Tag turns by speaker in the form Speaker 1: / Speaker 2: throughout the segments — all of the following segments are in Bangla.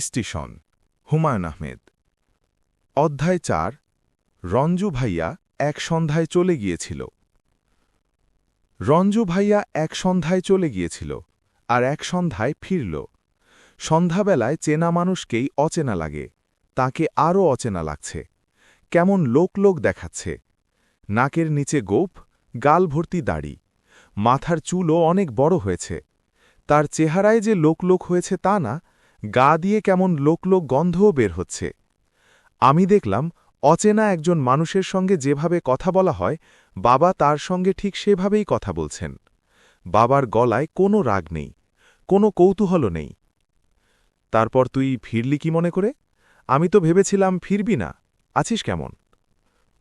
Speaker 1: স্টেশন, হুমায়ুন আহমেদ। অধ্যায় চার, রঞ্জু ভাইয়া এক সন্ধ্যায় চলে গিয়েছিল। রঞ্জু ভাইয়া এক সন্ধ্যায় চলে গিয়েছিল আর এক সন্ধ্যায় ফিরল। সন্ধ্যাবেলায় চেনা মানুষকেই অচেনা লাগে, তাকে আরও অচেনা লাগছে। কেমন লোক লোক দেখাচ্ছে। নাকের নিচে গোপ, গাল ভর্তি দাড়ি, মাথার চুলও অনেক বড় হয়েছে। তার চেহারায় যে লোক লোক হয়েছে তা না গা দিয়ে কেমন লোক লোক গন্ধও বের হচ্ছে। আমি দেখলাম, অচেনা একজন মানুষের সঙ্গে যেভাবে কথা বলা হয়, বাবা তার সঙ্গে ঠিক সেভাবেই কথা বলছেন। বাবার গলায় কোনো রাগ নেই, কোনো কৌতূহলও নেই। তারপর তুই ফিরলি কি মনে করে? আমি তো ভেবেছিলাম ফিরবি না। আছিস কেমন?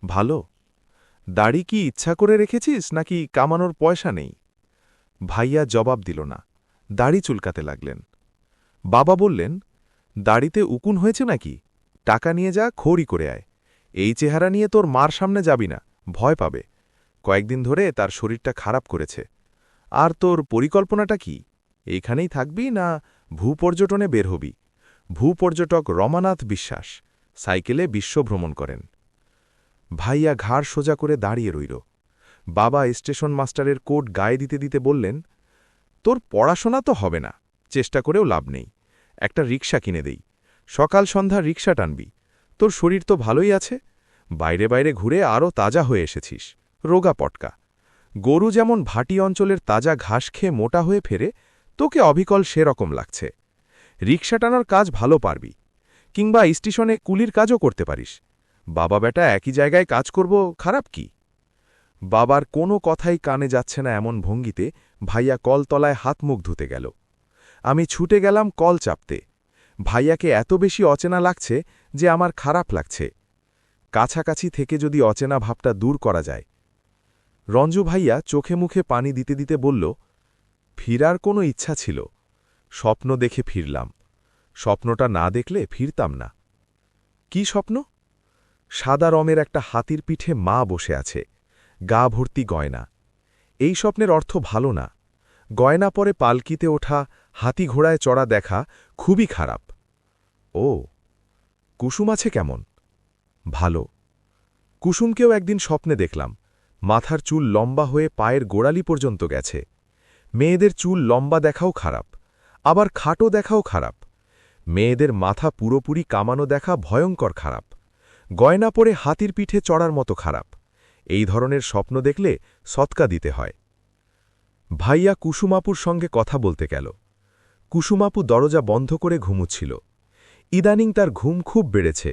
Speaker 1: ভালো। দাড়ি কি ইচ্ছা করে রেখেছিস, নাকি কামানোর পয়সা নেই? ভাইয়া জবাব দিল না। দাড়ি চুলকাতে লাগলেন। বাবা বললেন, দাড়িতে উকুন হয়েছে নাকি? টাকা নিয়ে যা, খড়ি করে আয়। এই চেহারা নিয়ে তোর মার সামনে যাবি না, ভয় পাবে। কয়েকদিন ধরে তার শরীরটা খারাপ করেছে। আর তোর পরিকল্পনাটা কি? এইখানেই থাকবি না ভূপর্যটনে বের হবি? ভূপর্যটক রমানাথ বিশ্বাস সাইকেলে বিশ্বভ্রমণ করেন। ভাইয়া ঘাড় সোজা করে দাঁড়িয়ে রইল। বাবা স্টেশন মাস্টারের কোট গায়ে দিতে দিতে বললেন, তোর পড়াশোনা তো হবে না। চেষ্টা করেও লাভ নেই। একটা রিক্সা কিনে দেই। সকাল সন্ধ্যা রিক্সা টানবি। তোর শরীর তো ভালোই আছে। বাইরে বাইরে ঘুরে আরও তাজা হয়ে এসেছিস। রোগা পটকা। গরু যেমন ভাটি অঞ্চলের তাজা ঘাস খেয়ে মোটা হয়ে ফেরে, তোকে অবিকল সেরকম লাগছে। রিক্সা টানার কাজ ভালো পারবি। কিংবা স্টেশনে কুলির কাজও করতে পারিস। বাবা বেটা একই জায়গায় কাজ করব, খারাপ কি? বাবার কোনো কথাই কানে যাচ্ছে না এমন ভঙ্গিতে ভাইয়া কলতলায় হাত মুখ ধুতে গেল। আমি ছুটে গেলাম কল চাপতে। ভাইয়াকে এত বেশি অচেনা লাগছে যে আমার খারাপ লাগছে। কাছাকাছি থেকে যদি অচেনা ভাবটা দূর করা যায়। রঞ্জু ভাইয়া চোখে মুখে পানি দিতে দিতে বলল, ফিরার কোনো ইচ্ছা ছিল। স্বপ্ন দেখে ফিরলাম। স্বপ্নটা না দেখলে ফিরতাম না। কি স্বপ্ন? সাদা রমের একটা হাতির পিঠে মা বসে আছে। গা ভর্তি গয়না। এই স্বপ্নের অর্থ ভালো না। গয়না পরে পালকিতে ওঠা হাতি ঘোড়ায় চড়া দেখা খুবই খারাপ। ও, কুসুম আছে কেমন? ভালো। কুসুমকেও একদিন স্বপ্নে দেখলাম। মাথার চুল লম্বা হয়ে পায়ের গোড়ালি পর্যন্ত গেছে। মেয়েদের চুল লম্বা দেখাও খারাপ, আবার খাটো দেখাও খারাপ। মেয়েদের মাথা পুরোপুরি কামানো দেখা ভয়ঙ্কর খারাপ। গয়না পরে হাতির পিঠে চড়ার মতো খারাপ। এই ধরনের স্বপ্ন দেখলে সৎকা দিতে হয়। ভাইয়া কুসুমাপুর সঙ্গে কথা বলতে গেল। কুসুমাপু দরজা বন্ধ করে ঘুমুচ্ছিল। ইদানিং তার ঘুম খুব বেড়েছে।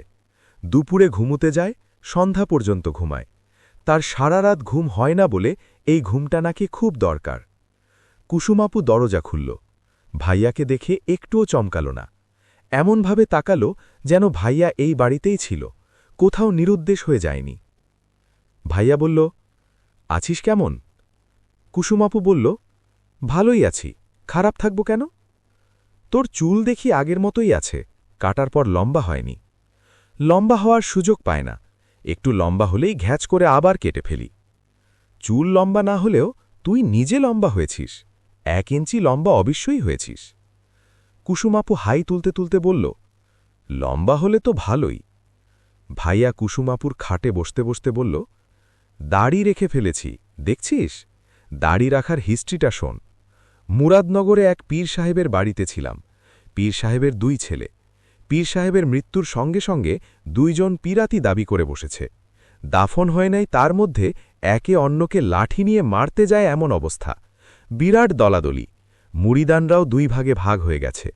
Speaker 1: দুপুরে ঘুমুতে যায়, সন্ধ্যা পর্যন্ত ঘুমায়। তার সারা রাত ঘুম হয় না বলে এই ঘুমটা নাকি খুব দরকার। কুসুমাপু দরজা খুলল। ভাইয়াকে দেখে একটুও চমকাল না। এমনভাবে তাকালো যেন ভাইয়া এই বাড়িতেই ছিল, কোথাও নিরুদ্দেশ হয়ে যায়নি। ভাইয়া বলল, আছিস কেমন? কুসুমাপু বলল, ভালোই আছি। খারাপ থাকব কেন? তোর চুল দেখি আগের মতোই আছে, কাটার পর লম্বা হয়নি। লম্বা হওয়ার সুযোগ পায় না, একটু লম্বা হলেই ঘ্যাচ করে আবার কেটে ফেলি। চুল লম্বা না হলেও তুই নিজে লম্বা হয়েছিস, এক ইঞ্চি লম্বা অবশ্যই হয়েছিস। কুসুমাপু হাই তুলতে তুলতে বলল, লম্বা হলে তো ভালোই। ভাইয়া কুসুমাপুর খাটে বসতে বসতে বলল, দাড়ি রেখে ফেলেছি, দেখছিস? দাড়ি রাখার হিস্ট্রিটা শোন। মুরাদনগরে এক পীর সাহেবের বাড়িতে ছিলাম। পীর সাহেবের দুই ছেলে। পীর সাহেবের মৃত্যুর সঙ্গে সঙ্গে দুইজন পীরাতি দাবি করে বসেছে। দাফন হয় নাই তার মধ্যে একে অন্যকে লাঠি নিয়ে মারতে যায় এমন অবস্থা। বিরাট দলাদলি। মুড়িদানরাও দুই ভাগে ভাগ হয়ে গেছে।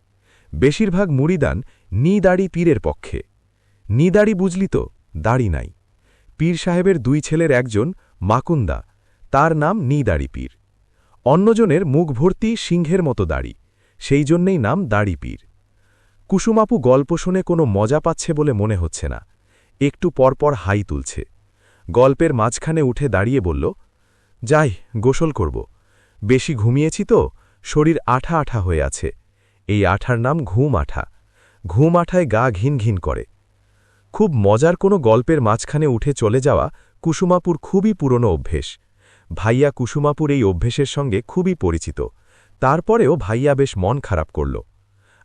Speaker 1: বেশিরভাগ মুড়িদান নি দাড়ি পীরের পক্ষে। নি দাড়ি বুঝলি তো, দাড়ি নাই। পীর সাহেবের দুই ছেলের একজন মাকুন্দা। তার নাম নি দাড়ি পীর। অন্যজনের মুখ ভর্তি সিংহের মতো দাড়ি, সেই জন্যেই নাম দাড়ি পীর কুসুমাপু গল্প শুনে কোনো মজা পাচ্ছে বলে মনে হচ্ছে না। একটু পরপর হাই তুলছে। গল্পের মাঝখানে উঠে দাঁড়িয়ে বলল, যাই, গোসল করব। বেশি ঘুমিয়েছি তো, শরীর আঠা আঠা হয়ে আছে। এই আঠার নাম ঘুম আঠা। ঘুম আঠায় গা ঘিন ঘিন করে। খুব মজার কোনো গল্পের মাঝখানে উঠে চলে যাওয়া কুসুমাপুর খুবই পুরনো অভ্যেস। ভাইয়া কুসুমাপুর এই অভ্যেসের সঙ্গে খুবই পরিচিত। তারপরেও ভাইয়া বেশ মন খারাপ করল।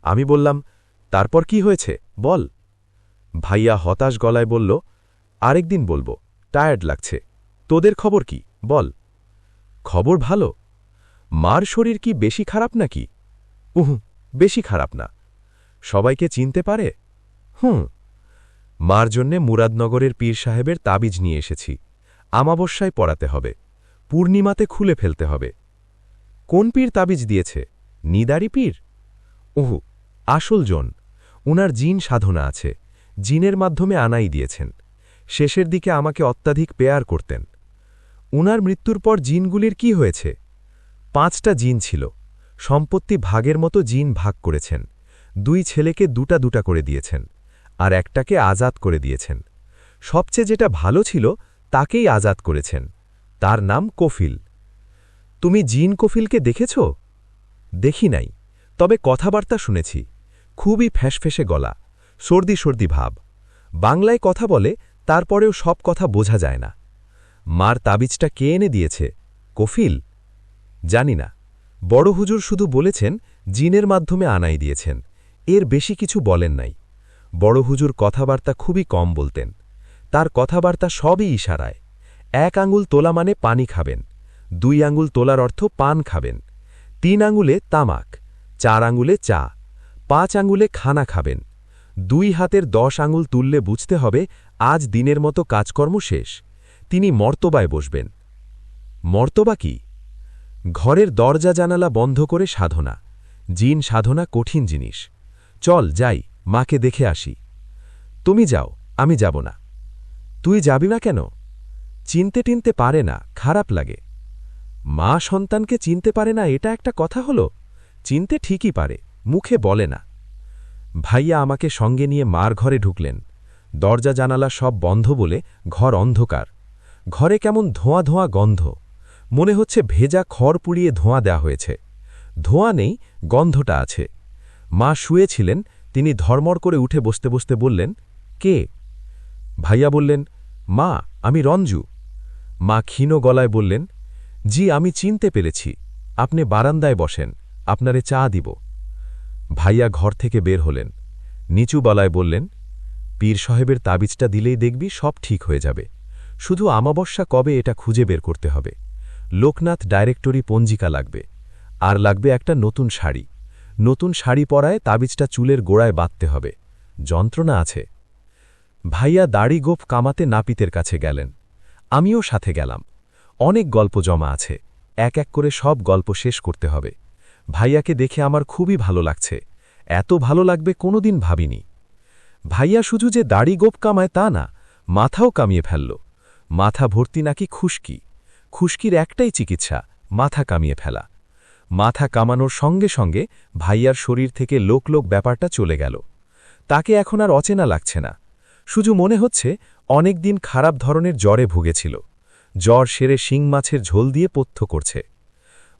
Speaker 1: আমি বললাম, তারপর কি হয়েছে? বল। ভাইয়া হতাশ গলায় বলল, আরেকদিন বলব, টায়ার্ড লাগছে। তোদের খবর কি? বল। খবর ভালো। মার শরীর কি বেশি খারাপ নাকি? উহু, বেশি খারাপ না। সবাইকে চিনতে পারে? হুম। মার জন্যে মুরাদনগরের পীর সাহেবের তাবিজ নিয়ে এসেছি। আমাবস্যায় পড়াতে হবে। পূর্ণিমাতে খুলে ফেলতে হবে। কোন পীর তাবিজ দিয়েছে? নিদারি পীর? ওহু আসল জন। উনার জিন সাধনা আছে। জিনের মাধ্যমে আনাই দিয়েছেন। শেষের দিকে আমাকে অত্যাধিক পেয়ার করতেন। উনার মৃত্যুর পর জিনগুলির কি হয়েছে? পাঁচটা জিন ছিল। সম্পত্তি ভাগের মতো জিন ভাগ করেছেন। দুই ছেলেকে দুটা দুটা করে দিয়েছেন। আর একটাকে আজাদ করে দিয়েছেন। সবচেয়ে যেটা ভালো ছিল, তাকেই আজাদ করেছেন। তার নাম কফিল। তুমি জিন কফিলকে দেখেছ? দেখি নাই, তবে কথাবার্তা শুনেছি। খুবই ফ্যাসফেসে গলা, সর্দি সর্দি ভাব। বাংলায় কথা বলে, তারপরেও সব কথা বোঝা যায় না। মার তাবিজটা কে এনে দিয়েছে? কফিল? জানি না। বড় হুজুর শুধু বলেছেন, জিনের মাধ্যমে আনাই দিয়েছেন। এর বেশি কিছু বলেন নাই। বড় হুজুর কথাবার্তা খুবই কম বলতেন। তার কথাবার্তা সবই ইশারায়। এক আঙুল তোলা মানে পানি খাবেন, দুই আঙুল তোলার অর্থ পান খাবেন, তিন আঙুলে তামাক, চার আঙুলে চা, পাঁচ আঙুলে খানা খাবেন, দুই হাতের দশ আঙুল তুললে বুঝতে হবে আজ দিনের মতো কাজকর্ম শেষ, তিনি মর্তবায় বসবেন। মর্তবা কি? ঘরের দরজা জানালা বন্ধ করে সাধনা, জিন সাধনা কঠিন জিনিস। চল যাই, মাকে দেখে আসি। তুমি যাও, আমি যাব না। তুই যাবি না কেন? চিনতে টিনতে পারে না, খারাপ লাগে। মা সন্তানকে চিনতে পারে না, এটা একটা কথা হলো? চিনতে ঠিকই পারে, মুখে বলে না। ভাইয়া আমাকে সঙ্গে নিয়ে মার ঘরে ঢুকলেন। দরজা জানালা সব বন্ধ বলে ঘর অন্ধকার। ঘরে কেমন ধোঁয়া ধোঁয়া গন্ধ। মনে হচ্ছে ভেজা খড় পুড়িয়ে ধোঁয়া দেয়া হয়েছে। ধোঁয়া নেই, গন্ধটা আছে। মা শুয়েছিলেন, তিনি ধর্মর করে উঠে বসতে বসতে বললেন, কে? ভাইয়া বললেন, মা, আমি রঞ্জু। মা ক্ষীণ গলায় বললেন, জি, আমি চিনতে পেরেছি। আপনি বারান্দায় বসেন, আপনারে চা দিব। ভাইয়া ঘর থেকে বের হলেন। নিচু গলায় বললেন, পীর সাহেবের তাবিজটা দিলেই দেখবি সব ঠিক হয়ে যাবে। শুধু আমাবস্যা কবে এটা খুঁজে বের করতে হবে। লোকনাথ ডাইরেক্টরি পঞ্জিকা লাগবে। আর লাগবে একটা নতুন শাড়ি। নতুন শাড়ি পরায় তাবিজটা চুলের গোড়ায় বাঁধতে হবে। যন্ত্রণা আছে। ভাইয়া দাড়ি গোপ কামাতে নাপিতের কাছে গেলেন। আমিও সাথে গেলাম। অনেক গল্প জমা আছে। এক এক করে সব গল্প শেষ করতে হবে। ভাইয়াকে দেখে আমার খুবই ভালো লাগছে। এত ভালো লাগবে কোনোদিন ভাবিনি। ভাইয়া শুধু যে দাড়ি গোপ কামায় তা না, মাথাও কামিয়ে ফেলল। মাথা ভর্তি নাকি খুশকি? খুশকির একটাই চিকিৎসা, মাথা কামিয়ে ফেলা। মাথা কামানোর সঙ্গে সঙ্গে ভাইয়ার শরীর থেকে লোক লোক ব্যাপারটা চলে গেল। তাকে এখন আর অচেনা লাগছে না। শুধু মনে হচ্ছে অনেক দিন খারাপ ধরনের জ্বরে ভুগেছিল। জ্বর সেরে শিং মাছের ঝোল দিয়ে পথ্য করছে।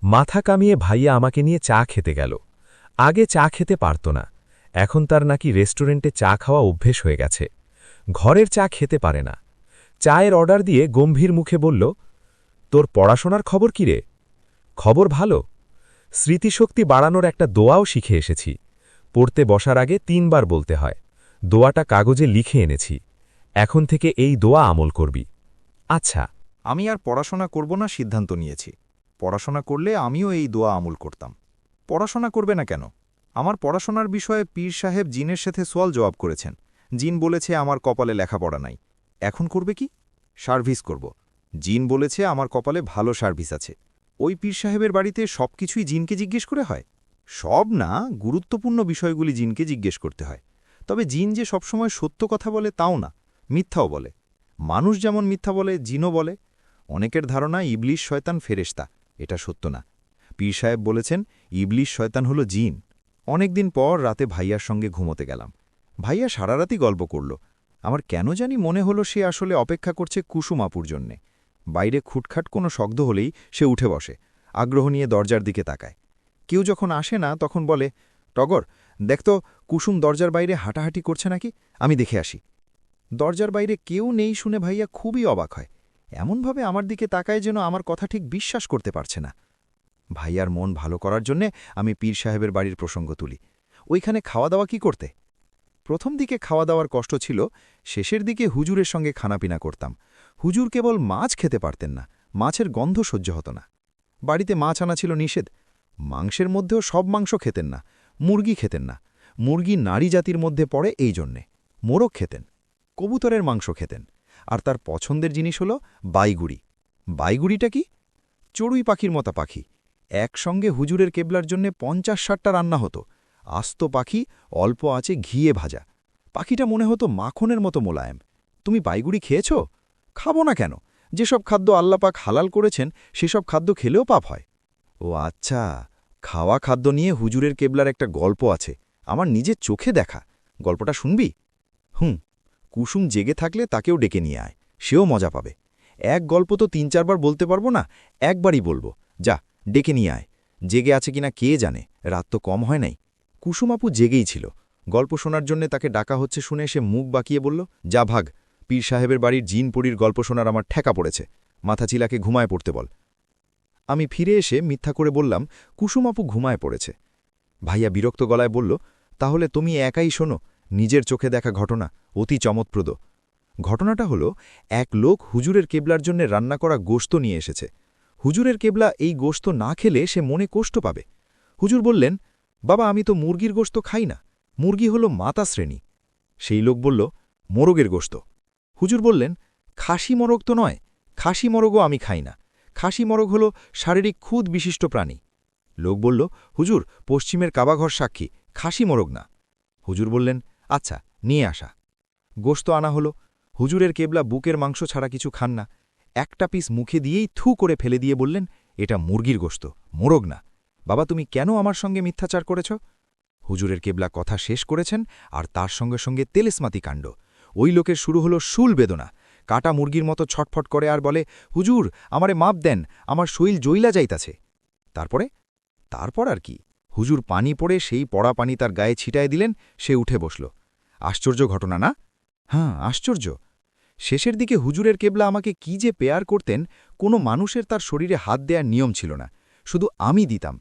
Speaker 1: মাথা কামিয়ে ভাইয়া আমাকে নিয়ে চা খেতে গেল। আগে চা খেতে পারত না। এখন তার নাকি রেস্টুরেন্টে চা খাওয়া অভ্যেস হয়ে গেছে। ঘরের চা খেতে পারে না। চায়ের অর্ডার দিয়ে গম্ভীর মুখে বলল, তোর পড়াশোনার খবর কি রে? খবর ভালো। স্মৃতিশক্তি বাড়ানোর একটা দোয়াও শিখে এসেছি। পড়তে বসার আগে তিনবার বলতে হয়। দোয়াটা কাগজে লিখে এনেছি। এখন থেকে এই দোয়া আমল করবি। আচ্ছা।
Speaker 2: আমি আর পড়াশোনা করব না সিদ্ধান্ত নিয়েছি। পড়াশোনা করলে আমিও এই দোয়া আমল করতাম। পড়াশোনা করবে না কেন? আমার পড়াশোনার বিষয়ে পীর সাহেব জিনের সাথে সোয়াল জবাব করেছেন। জিন বলেছে আমার কপালে লেখাপড়া নাই। এখন করবে কি? সার্ভিস করব। জিন বলেছে আমার কপালে ভালো সার্ভিস আছে। ওই পীর সাহেবের বাড়িতে সব কিছুই জিনকে জিজ্ঞেস করে হয়? সব না, গুরুত্বপূর্ণ বিষয়গুলি জিনকে জিজ্ঞেস করতে হয়। তবে জিন যে সবসময় সত্য কথা বলে তাও না। মিথ্যাও বলে। মানুষ যেমন মিথ্যা বলে, জিনও বলে। অনেকের ধারণা ইবলিশ শয়তান ফেরেস্তা এটা সত্য না। পীর সাহেব বলেছেন ইবলিশ শয়তান হলো জিন। অনেকদিন পর রাতে ভাইয়ার সঙ্গে ঘুমোতে গেলাম। ভাইয়া সারারাতি গল্প করল। আমার কেন জানি মনে হলো সে আসলে অপেক্ষা করছে কুসুমাপুর জন্যে। বাইরে খুটখাট কোনো শব্দ হলেই সে উঠে বসে, আগ্রহ নিয়ে দরজার দিকে তাকায়। কেউ যখন আসে না, তখন বলে, টগর দেখতো কুসুম দরজার বাইরে হাঁটাহাঁটি করছে নাকি? আমি দেখে আসি। দরজার বাইরে কেউ নেই শুনে ভাইয়া খুবই অবাক হয়। এমনভাবে আমার দিকে তাকায় যেন আমার কথা ঠিক বিশ্বাস করতে পারছে না। ভাইয়ার মন ভালো করার জন্যে আমি পীর সাহেবের বাড়ির প্রসঙ্গ তুলি। ওইখানে খাওয়া দাওয়া কি করতে? প্রথম দিকে খাওয়া দাওয়ার কষ্ট ছিল, শেষের দিকে হুজুরের সঙ্গে খানাপিনা করতাম। হুজুর কেবল মাছ খেতে পারতেন না, মাছের গন্ধ সহ্য হতো না। বাড়িতে মাছ আনা ছিল নিষেধ। মাংসের মধ্যেও সব মাংস খেতেন না, মুরগি খেতেন না। মুরগি নারী জাতির মধ্যে পড়ে এই জন্যে। মোরগ খেতেন। কবুতরের মাংস খেতেন, আর তার পছন্দের জিনিস হল বাইগুড়ি। বাইগুড়িটা কি? চড়ুই পাখির মতো পাখি। একসঙ্গে হুজুরের কেবলার জন্য পঞ্চাশ ষাটটা রান্না হতো। আস্ত পাখি, অল্প আছে, ঘিয়ে ভাজা। পাখিটা মনে হতো মাখনের মতো মোলায়েম। তুমি বাইগুড়ি খেয়েছ? খাব না কেন? যেসব খাদ্য আল্লাপাক হালাল করেছেন, সেসব খাদ্য খেলেও পাপ হয়। ও আচ্ছা খাওয়া খাদ্য নিয়ে হুজুরের কেবলার একটা গল্প আছে। আমার নিজের চোখে দেখা। গল্পটা শুনবি? হুম। কুসুম জেগে থাকলে তাকেও ডেকে নিয়ে আয়, সেও মজা পাবে। এক গল্প তো তিন চারবার বলতে পারব না, একবারই বলব। যা, ডেকে নিয়ে আয়। জেগে আছে কিনা কে জানে, রাত তো কম হয় নাই। কুসুম আপু জেগেই ছিল। গল্প শোনার জন্য তাকে ডাকা হচ্ছে শুনে সে মুখ বাকিয়ে বলল, যা ভাগ, পীর সাহেবের বাড়ির জিনপুরীর গল্প শোনার আমার ঠেকা পড়েছে। মাথা চিলাকে ঘুমায় পড়তে বল। আমি ফিরে এসে মিথ্যা করে বললাম কুসুমাপু ঘুমায় পড়েছে। ভাইয়া বিরক্ত গলায় বলল, তাহলে তুমি একাই শোনো নিজের চোখে দেখা ঘটনা অতি চমৎপ্রদ। ঘটনাটা হলো, এক লোক হুজুরের কেবলার জন্য রান্না করা গোস্ত নিয়ে এসেছে। হুজুরের কেবলা এই গোস্ত না খেলে সে মনে কষ্ট পাবে। হুজুর বললেন, বাবা, আমি তো মুরগির গোস্ত খাই না। মুরগি হল মাতা শ্রেণি। সেই লোক বলল, মোরগের গোস্ত হুজুর বললেন, খাসি মরগ তো নয়। খাসি মরগও আমি খাই না। খাসি মরগ হল শারীরিক খুদ বিশিষ্ট প্রাণী। লোক বলল, হুজুর, পশ্চিমের কাবাঘর সাক্ষী। খাসি মরগ না। হুজুর বললেন আচ্ছা নিয়ে আসা। গোস্ত আনা হলো। হুজুরের কেবলা বুকের মাংস ছাড়া কিছু খান না। একটা পিস মুখে দিয়েই থু করে ফেলে দিয়ে বললেন, এটা মুরগির গোস্ত মোরগ না। বাবা, তুমি কেন আমার সঙ্গে মিথ্যাচার করেছ? হুজুরের কেবলা কথা শেষ করেছেন আর তার সঙ্গে সঙ্গে তেলেসমাতি কাণ্ড। ওই লোকের শুরু হলো শুল বেদনা। কাটা মুরগির মতো ছটফট করে আর বলে, হুজুর, আমারে মাপ দেন, আমার শৈল জইলা যাইতাছে। তারপরে? তারপর আর কি? হুজুর পানি পড়ে সেই পড়া পানি তার গায়ে ছিটায় দিলেন, সে উঠে বসল। আশ্চর্য ঘটনা না? হ্যাঁ আশ্চর্য। শেষের দিকে হুজুরের কেবলা আমাকে কি যে পেয়ার করতেন, কোনো মানুষের তার শরীরে হাত দেওয়ার নিয়ম ছিল না। শুধু আমি দিতাম,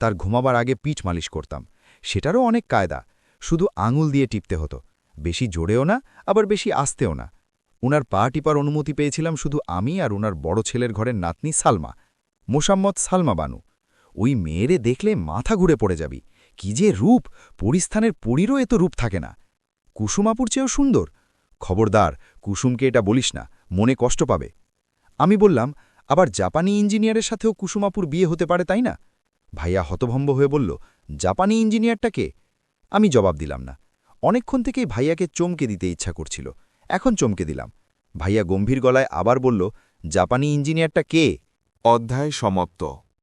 Speaker 2: তার ঘুমাবার আগে পিঠ মালিশ করতাম। সেটারও অনেক কায়দা। শুধু আঙুল দিয়ে টিপতে হতো। বেশি জোরেও না, আবার বেশি আসতেও না। উনার পা টিপার অনুমতি পেয়েছিলাম শুধু আমি আর উনার বড় ছেলের ঘরের নাতনি সালমা, মোসাম্মদ সালমা বানু। ওই মেয়েরে দেখলে মাথা ঘুরে পড়ে যাবি। কি যে রূপ! পরিস্থানের পরিরও এত রূপ থাকে না। কুসুমাপুর চেয়েও সুন্দর। খবরদার, কুসুমকে এটা বলিস না, মনে কষ্ট পাবে। আমি বললাম, আবার জাপানি ইঞ্জিনিয়ারের সাথেও কুসুমাপুর বিয়ে হতে পারে তাই না? ভাইয়া হতভম্ব হয়ে বলল, জাপানি ইঞ্জিনিয়ারটা কে? আমি জবাব দিলাম না। অনেকক্ষণ থেকেই ভাইয়াকে চমকে দিতে ইচ্ছা করছিল। এখন চমকে দিলাম। ভাইয়া গম্ভীর গলায় আবার বলল, জাপানি ইঞ্জিনিয়ারটা কে?
Speaker 1: অধ্যায় সমাপ্ত।